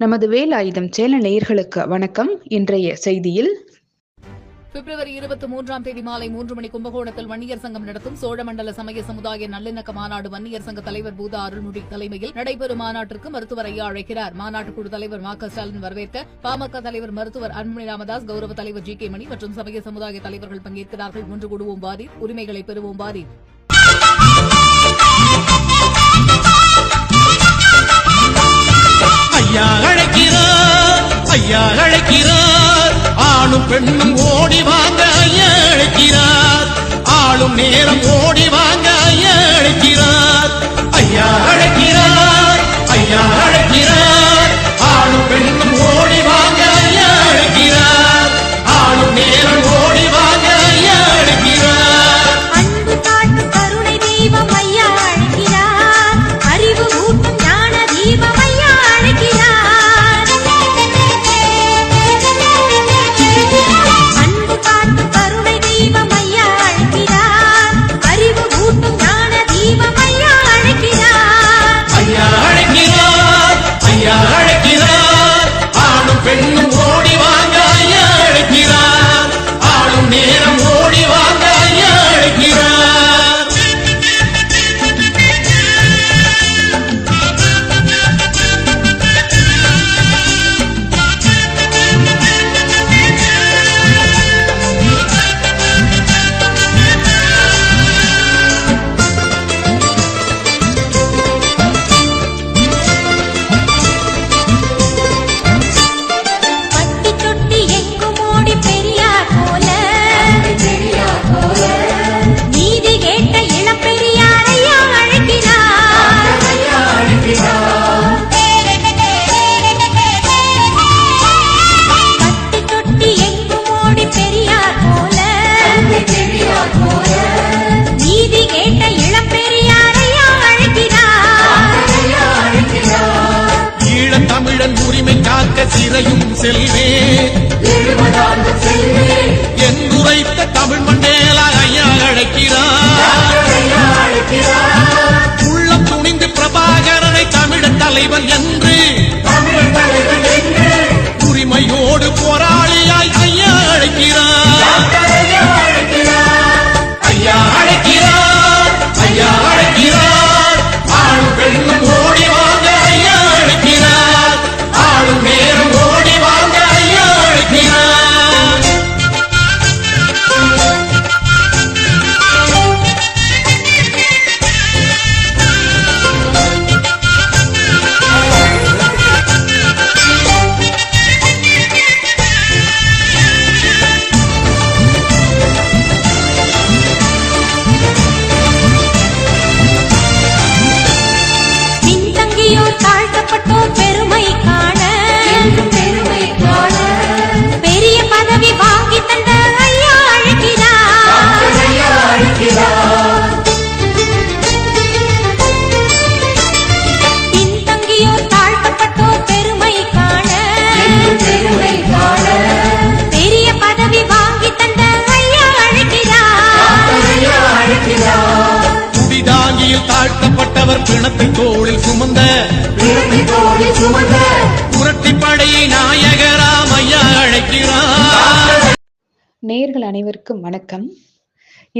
நமது வேலாயுதம் சேனல் நேயர்களுக்கு வணக்கம். இன்றைய செய்தியில் பிப்ரவரி இருபத்தி மூன்றாம் தேதி மாலை மூன்று மணி கும்பகோணத்தில் வன்னியர் சங்கம் நடத்தும் சோழமண்டல சமய சமுதாய நல்லிணக்க மாநாடு வன்னியர் சங்க தலைவர் பூதா அருள்மொழி தலைமையில் நடைபெறும் மாநாட்டிற்கு மருத்துவர் ஐயா அழைக்கிறார். மாநாட்டுக் குழு தலைவர் மா க ஸ்டாலின் வரவேற்க பாமக தலைவர் மருத்துவர் அன்புமணி ராமதாஸ் கௌரவ தலைவர் ஜி கே மணி மற்றும் சமய சமுதாய தலைவர்கள் பங்கேற்கிறார்கள். ஒன்று கூடுவோம் வாரி உரிமைகளை பெறுவோம் வாரி. ஐயா ஐயா அழைக்கிறார். ஆணும் பெண்ணும் ஓடி வாங்க ஐயா அழைக்கிறார். ஆளும் நேரம் ஓடி ஆணும் பெண்ணும் ஓடி ஈழத் தமிழன் உரிமை காக்க சிறையும் செல்வேன். உரைத்த தமிழ் மண்டேலா ஐயா அழைக்கிறார். உள்ளம் துணிந்து பிரபாகரனை தமிழன் தலைவன் என் குடிதாங்கியில் தாழ்த்தப்பட்டவர் பிணத்தை தோளில் சுமந்த புரட்டி படையை நாயகராம் ஐயா அழைக்கிறார். நேயர்கள் அனைவருக்கும் வணக்கம்.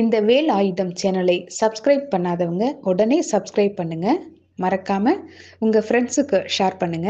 இந்த வேல் ஆயுதம் சேனலை சப்ஸ்கிரைப் பண்ணாதவங்க உடனே சப்ஸ்கிரைப் பண்ணுங்க. மறக்காம உங்க ஃப்ரெண்ட்ஸுக்கு ஷேர் பண்ணுங்க.